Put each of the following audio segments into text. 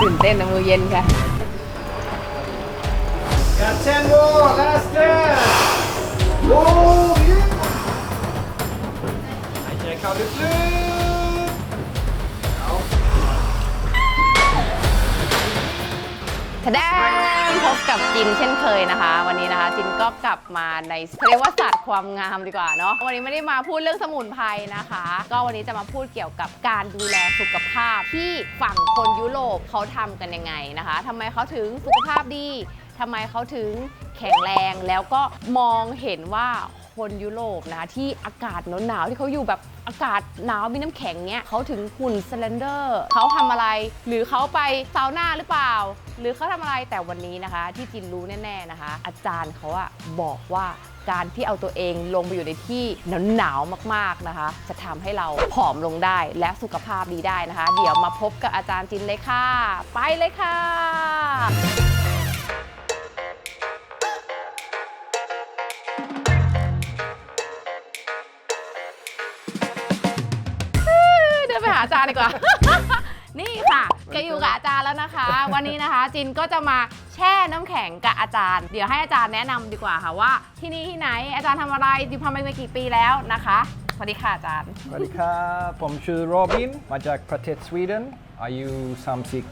ตื่นเต้นนะมือเย็นค่ะ Got 10 more, last 10. Oh, yeah. หายใจ ทะแดงพบกับจินเช่นเคยนะคะ วันนี้นะคะจินก็กลับมาในเรียกว่าศาสตร์ความงามดีกว่าเนาะวันนี้ไม่ได้มาพูดเรื่องสมุนไพรนะคะ ก็วันนี้จะมาพูดเกี่ยวกับการดูแลสุขภาพที่ฝั่งคนยุโรปเขาทำกันยังไงนะคะทำไมเขาถึงสุขภาพดีทำไมเขาถึงแข็งแรงแล้วก็มองเห็นว่า คนยุโรปนะคะที่อากาศหนาวๆที่เขาอยู่แบบอากาศหนาวมีน้ำแข็งเนี้ยเขาถึงหุ่นสเลนเดอร์เขาทำอะไร หรือเขาไปซาวน่าหรือเปล่า หรือเขาทำอะไรแต่วันนี้นะคะ ที่จินรู้แน่ๆนะคะ อาจารย์เขาอะบอกว่าการที่เอาตัวเองลงไปอยู่ในที่หนาวๆมากๆนะคะ จะทำให้เราผอมลงได้และสุขภาพดีได้นะคะ เดี๋ยวมาพบกับอาจารย์จินเลยค่ะ ไปเลยค่ะ อาจารย์ดีกว่า นี่ค่ะก็อยู่กับอาจารย์แล้วนะคะ วันนี้นะคะ จินก็จะมาแช่น้ำแข็งกับอาจารย์ เดี๋ยวให้อาจารย์แนะนำดีกว่าค่ะว่า ที่นี่ที่ไหน อาจารย์ทำอะไรดิวทำมามากี่ปีแล้วนะคะ สวัสดีค่ะอาจารย์ สวัสดีครับผมชื่อโรบิน มาจากประเทศสวีเดน อายุ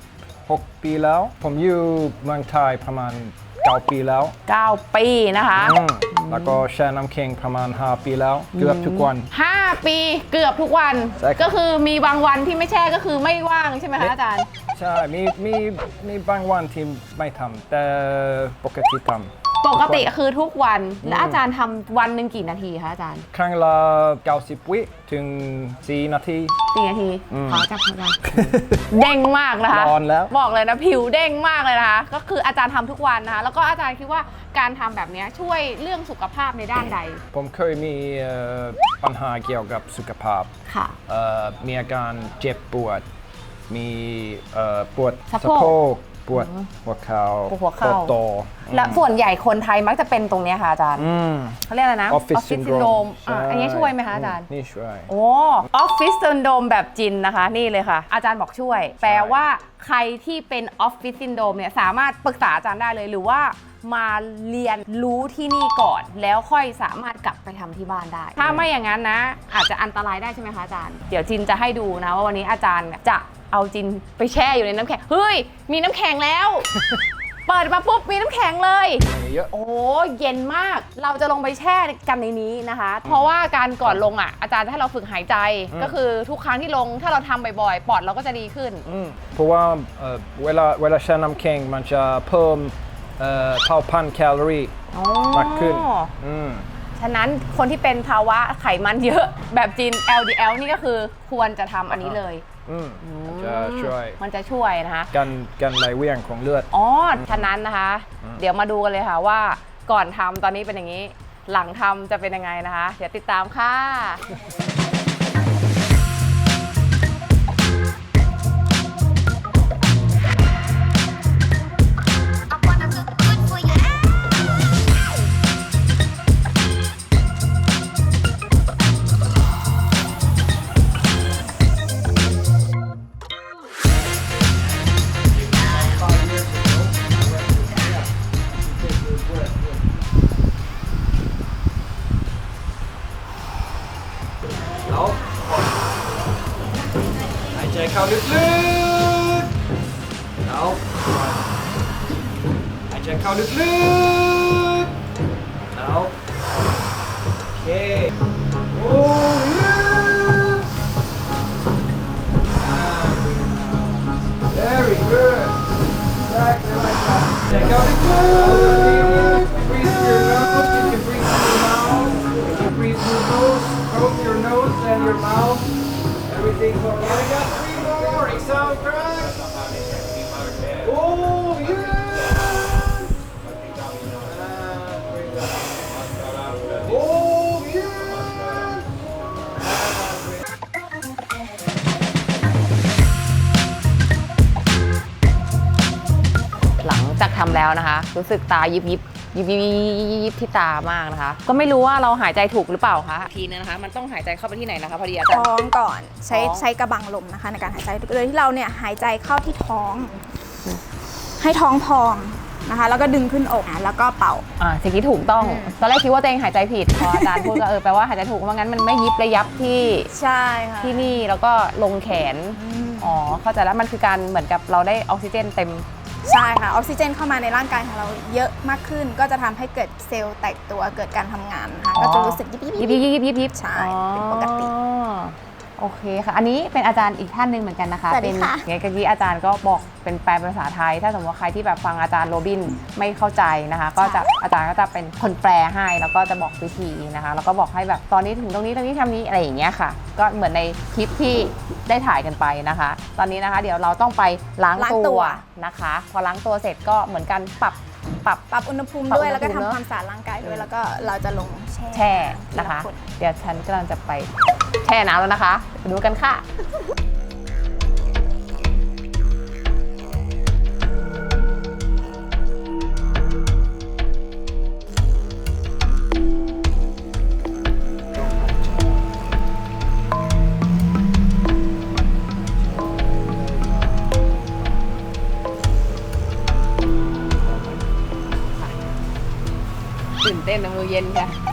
36 ปีแล้ว ผมอยู่เมืองไทยประมาณ 9 ปีแล้ว 9 ปีนะคะ อืม แล้วก็แช่น้ำแข็งประมาณ 5 ปีแล้วเกือบทุกวัน 5 ปีเกือบทุกวัน ใช่ครับ ก็คือมีบางวันที่ไม่แช่ก็คือไม่ว่างใช่ไหมคะอาจารย์ ใช่ มีมีมีบางวันที่ไม่ทำแต่ปกติทำ ปกติคือทุกวัน แล้วอาจารย์ทำวันหนึ่งกี่นาทีคะอาจารย์ครั้งละ90 วิถึง 4 นาทีสี่นาที ขอจับอาจารย์ เด้งมากนะคะร้อนแล้ว บอกเลยนะผิวเด้งมากเลยนะคะ ก็คืออาจารย์ทำทุกวันนะคะ แล้วก็อาจารย์คิดว่าการทำแบบเนี้ยช่วยเรื่องสุขภาพในด้านใดผมเคยมีเอ่อปัญหาเกี่ยวกับสุขภาพค่ะ เอ่อมีอาการเจ็บปวด มีเอ่อปวดสะโพก ปวดหัวเข่าปวดหัวเข่าโตและส่วนใหญ่คนไทยมักจะเป็นตรงเนี้ยค่ะอาจารย์อืม เขาเรียกอะไรนะ Office Office syndrome syndrome อะใช่อันนี้ช่วยไหมคะอาจารย์ นี่ช่วย โอ้ออฟฟิศซินโดมแบบจินนะคะ นี่เลยค่ะ อาจารย์บอกช่วย แปลว่าใครที่เป็นออฟฟิศซินโดมเนี่ยสามารถปรึกษาอาจารย์ได้เลยหรือว่ามาเรียนรู้ที่นี่ก่อน แล้วค่อยสามารถกลับไปทำที่บ้านได้ ถ้าไม่อย่างนั้นนะ อาจจะอันตรายได้ใช่ไหมคะอาจารย์ เดี๋ยวจินจะให้ดูนะว่าวันนี้อาจารย์จะ เอาจินไปแช่อยู่ในน้ำแข็ง เฮ้ย มีน้ำแข็งแล้ว เปิดมาปุ๊บมีน้ำแข็งเลยมีเยอะ โอ้เย็นมาก เราจะลงไปแช่กันในนี้นะคะ เพราะว่าการก่อนลงอะ อาจารย์จะให้เราฝึกหายใจ อืม ก็คือทุกครั้งที่ลง ถ้าเราทำบ่อยๆ ปอดเราก็จะดีขึ้น อืมเพราะว่าเอ่อเวลาเวลาแช่น้ำแข็งมันจะเพิ่มเอ่อเท่าพันแคลอรี่อ๋อมากขึ้นอืม ฉะนั้นคนที่เป็นภาวะไขมันเยอะแบบจีน LDL นี่ก็คือควรจะทำอันนี้เลย อืมจะช่วยมันจะช่วยนะคะ กันกันไหลเวียนของเลือด อ๋อฉะนั้นนะคะเดี๋ยวมาดูกันเลยค่ะว่าก่อนทำตอนนี้เป็นอย่างนี้ หลังทำจะเป็นยังไงนะคะ เดี๋ยวติดตามค่ะ Hãy chạy khaoลึกๆ Đó. Hãy chạy khaoลึกๆ Đó. Ok. Oh, yeah. Ah, Very good. Exactly like that. Chạy khaoลึกๆ. Breathe through your nose. You can breathe through your mouth. You can breathe through your nose, both your nose and your mouth. Everything's okay. We หลังจากทำแล้วนะคะ รู้สึกตายิบยิบ ยิบยิบยิบยิบที่ตามากนะคะ ก็ไม่รู้ว่าเราหายใจถูกหรือเปล่าคะทีนึงนะคะ มันต้องหายใจเข้าไปที่ไหนนะคะพอดีอาจารย์ ท้องก่อนใช้ท้อง ใช้กระบังลมนะคะ ในการหายใจโดยที่เราเนี่ยหายใจเข้าที่ท้อง ให้ท้องพองนะคะ แล้วก็ดึงขึ้นอกอะแล้วก็เป่า อ่าสิ่งที่ถูกต้อง อืม ตอนแรกคิดว่าตัวเองหายใจผิด พออาจารย์พูดก็เออแปลว่าหายใจถูกเพราะงั้นมันไม่ยิบระยับที่ใช่ค่ะที่นี่แล้วก็ลงแขนอ๋อ เข้าใจแล้วมันคือการเหมือนกับเราได้ออกซิเจนเต็ม ใช่ค่ะออกซิเจนเข้ามาในร่างกายของเราเยอะมากขึ้น ก็จะทำให้เกิดเซลล์แตกตัวเกิดการทำงานนะคะอ๋อก็จะรู้สึกยิบยิบยิยิบบยิบยิบยิบยิบใช่เป็นปกติ อ๋อ โอเคค่ะ อันนี้เป็นอาจารย์อีกท่านหนึ่งเหมือนกันนะคะ สวัสดีเป็นค่ะ ไงเมื่อกี้อาจารย์ก็บอกเป็นแปลภาษาไทย ถ้าสมมติว่าใครที่แบบฟังอาจารย์โรบินไม่เข้าใจนะคะ ก็จะอาจารย์ก็จะเป็นคนแปลให้ แล้วก็จะบอกวิธีนะคะ แล้วก็บอกให้แบบตอนนี้ถึงตรงนี้ตรงนี้ทำนี้อะไรอย่างเงี้ยค่ะ ก็เหมือนในคลิปที่ได้ถ่ายกันไปนะคะ ตอนนี้นะคะ เดี๋ยวเราต้องไปล้างล้างตัตัวว นะคะ พอล้างตัวเสร็จก็เหมือนกันปรับปรับ ปรับอุณหภูมิปรับด้วยแล้วก็อุณหภูมิทำเนอะ ความสะอาดร่างกายด้วย แล้วก็เราจะลงแช่แช่นะคะ ทีลเดี๋ยวฉันกำลังจะไป แช่น้ำแล้วนะคะไปดูกันค่ะตื่นเต้นนะมือเย็นค่ะ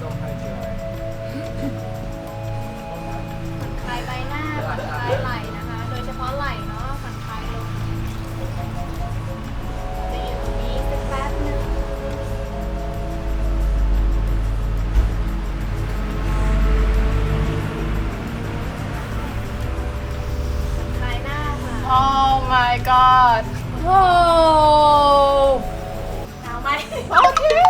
ผ่อนคลายใบหน้าผ่อนคลายไหล่นะคะ โดยเฉพาะไหล่เนาะผ่อนคลายลงจะอยู่ตรงนี้สักแป๊บหนึงผ่อนคลายหน้าค่ะ Oh my god โอ้ หนาวไหมโ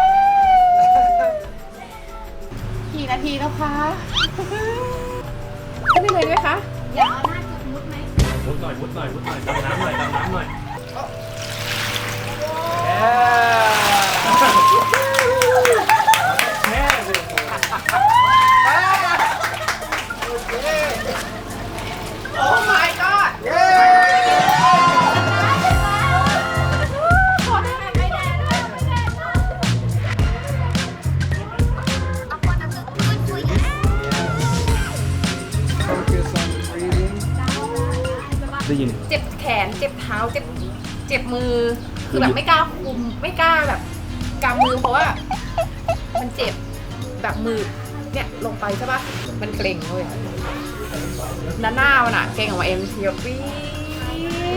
ทีแล้วคะขึ้นได้เลยไหมคะ อยากเอาหน้าจุดมุดไหมมุดหน่อยมุดหน่อยมุดหน่อยดำน้ำหน่อยดำน้ำ ได้ยิน เจ็บแขน เจ็บเท้า เจ็บ เจ็บมือ คือแบบไม่กล้าคุม ไม่กล้าแบบกำมือเพราะว่า มันเจ็บแบบมือ เนี่ยลงไปใช่ปะมันเกร็งเลยด้านหน้ามันอะเกร็งออกมาเองเทียบปี๊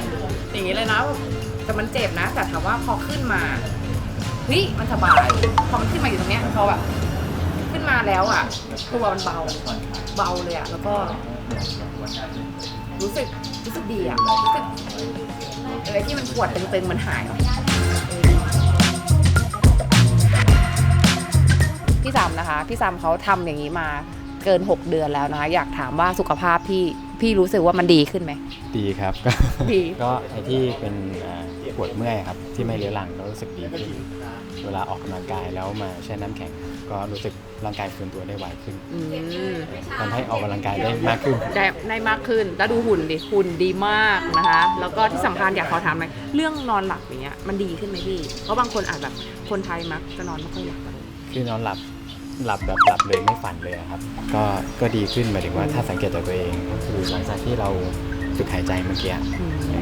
ดอย่างนี้เลยนะ แต่มันเจ็บนะ แต่ถามว่าพอขึ้นมาเฮ้ยมันสบาย พอมันขึ้นมาอยู่ตรงเนี้ยพอแบบขึ้นมาแล้วอะตัวมันเบาเบาเลยอะแล้วก็ รู้สึกรู้สึก ดีอะรู้สึกอะไรที่มันปวดตึงๆมันหายเนอะพี่ซัมนะคะ พี่ซัมเขาทำอย่างนี้มาเกิน 6 เดือนแล้วนะคะ อยากถามว่าสุขภาพพี่ พี่รู้สึกว่ามันดีขึ้นไหม ดีครับ ก็ดี ก็ไอที่เป็นอ่าป วดเมื่อยครับที่ไม่เรื้อรังก็รู้สึกดีขึ้นเวลาออกกำลังกายแล้วมาแช่น้ำแข็ง ก็รู้สึกร่างกายฟื้นตัวได้ไวขึ้นอืมทำให้ออกกำลังกายได้มากขึ้น ได้ได้มากขึ้น แล้วดูหุ่นดิ หุ่นดีมากนะคะ แล้วก็ที่สำคัญอยากขอถามหน่อยเรื่องนอนหลับอย่างเงี้ย มันดีขึ้นไหมพี่ เพราะบางคนอาจแบบคนไทยมักจะนอนไม่ค่อยหลับกันคือนอนหลับหลับแบบหลับเลยไม่ฝันเลยอะครับ ก็ก็ดีขึ้นหมายถึงว่าถ้าสังเกตจากตัวเองก็คือหลังจากที่เราฝึกหายใจเมื่อกี้อืม เอ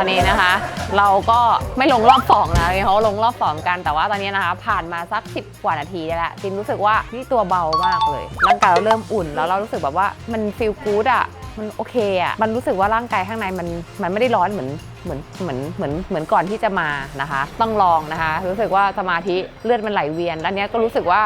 ตอนนี้นะคะ เราก็ไม่ลงรอบสองแล้วเขาลงรอบสองกันแต่ว่าตอนนี้นะคะ ผ่านมาสัก 10 กว่านาทีแล้วจินรู้สึกว่านี่ตัวเบามากเลยร่างกายเราเริ่มอุ่นแล้วเรารู้สึกแบบว่ามันฟีลกู๊ดอะมันโอเคอะ มันรู้สึกว่าร่างกายข้างในมันมันไม่ได้ร้อนเหมือนเหมือนเหมือนเหมือนเหมือนก่อนที่จะมานะคะ ต้องลองนะคะ รู้สึกว่าสมาธิเลือดมันไหลเวียนแล้วเนี้ยก็รู้สึกว่า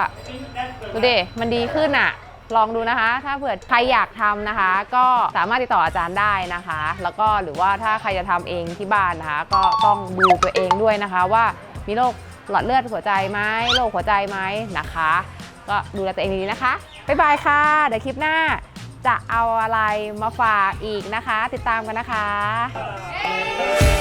ดูดิมันดีขึ้นอะ ลองดูนะคะ ถ้าเผื่อใครอยากทำนะคะ ก็สามารถติดต่ออาจารย์ได้นะคะ แล้วก็หรือว่าถ้าใครจะทำเองที่บ้านนะคะ ก็ต้องดูตัวเองด้วยนะคะ ว่ามีโรคหลอดเลือดหัวใจไหมโรคหัวใจไหมนะคะ ก็ดูแลตัวเองดีๆนะคะบ๊ายบายค่ะเดี๋ยวคลิปหน้าจะเอาอะไรมาฝากอีกนะคะ ติดตามกันนะคะ